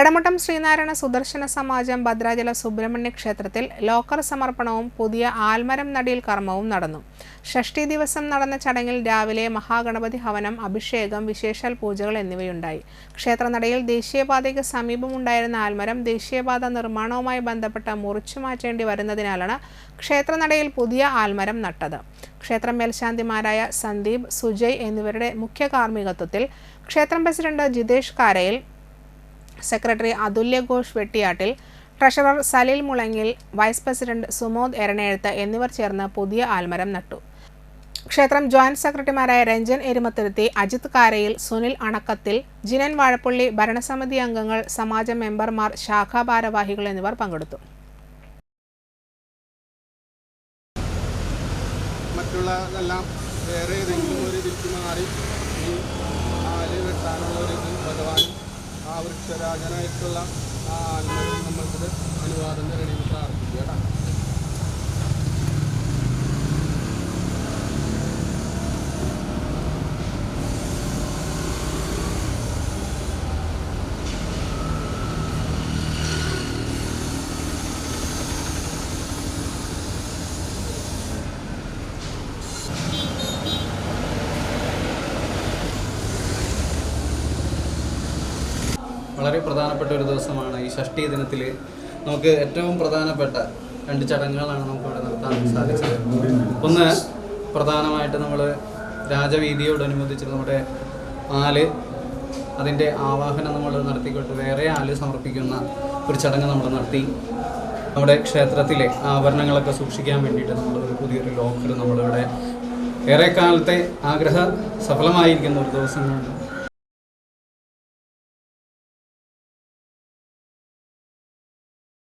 എടമുട്ടം ശ്രീനാരായണ സുദർശന സമാജം ഭദ്രാചല സുബ്രഹ്മണ്യ ക്ഷേത്രത്തിൽ ലോക്കർ സമർപ്പണവും പുതിയ ആൽമരം നടീൽ കർമ്മവും നടന്നു. ഷഷ്ടി ദിവസം നടന്ന ചടങ്ങിൽ രാവിലെ മഹാഗണപതി ഹവനം അഭിഷേകം വിശേഷാൽ പൂജകൾ എന്നിവയുണ്ടായി. ക്ഷേത്രനടയിൽ ദേശീയപാതയ്ക്ക് സമീപമുണ്ടായിരുന്ന ആൽമരം ദേശീയപാത നിർമ്മാണവുമായി ബന്ധപ്പെട്ട് മുറിച്ചു മാറ്റേണ്ടി വരുന്നതിനാലാണ് ക്ഷേത്രനടയിൽ പുതിയ ആൽമരം നട്ടത്. ക്ഷേത്രം മേൽശാന്തിമാരായ സന്ദീപ് സുജയ് എന്നിവരുടെ മുഖ്യ കാർമ്മികത്വത്തിൽ ക്ഷേത്രം president Jitesh Karayil secretary Athulya Ghosh Vettiyattil treasurer Saleel Mulangil vice president Sumod Eranezhuth എന്നിവർ ചേർന്ന് പുതിയ ആൽമരം നട്ടു. ക്ഷേത്രം ജോയിന്റ് സെക്രട്ടറിമാരായ രഞ്ജൻ എരുമത്തുരുത്തി അജിത് കാരയിൽ സുനിൽ അണക്കത്തിൽ ജിനൻ വാഴപ്പള്ളി ഭരണസമിതി അംഗങ്ങൾ സമാജ മെമ്പർമാർ ശാഖാ ഭാരവാഹികൾ എന്നിവർ പങ്കെടുത്തു. മറ്റുള്ളതെല്ലാം വേറെ ഏതെങ്കിലും ഒരു മാറി ഈ വൃക്ഷരാജനായിട്ടുള്ള ആ ആൽമരം നമ്മൾക്കത് അനുവാദം തരണമെന്ന് പ്രാർത്ഥിക്കുക വളരെ പ്രധാനപ്പെട്ട ഒരു ദിവസമാണ് ഈ ഷഷ്ടി ദിനത്തിൽ നമുക്ക് ഏറ്റവും പ്രധാനപ്പെട്ട രണ്ട് ചടങ്ങുകളാണ് നമുക്ക് ഇവിടെ നടത്താൻ സാധിച്ചത്. ഒന്ന് പ്രധാനമായിട്ട് നമ്മൾ രാജവീതിയോടനുബന്ധിച്ച് നമ്മുടെ ആൽ അതിന്റെ ആവാഹനം നമ്മൾ നടത്തിക്കൊണ്ട് വേറെ ആൽ സമർപ്പിക്കുന്ന ഒരു ചടങ്ങ് നമ്മൾ നടത്തി. നമ്മുടെ ക്ഷേത്രത്തിലെ ആഭരണങ്ങളൊക്കെ സൂക്ഷിക്കാൻ വേണ്ടിയിട്ട് നമ്മൾ ഒരു പുതിയൊരു ലോക്കർ നമ്മളിവിടെ ഏറെക്കാലത്തെ ആഗ്രഹ സഫലമായിരിക്കുന്ന ഒരു ദിവസം കൊണ്ട്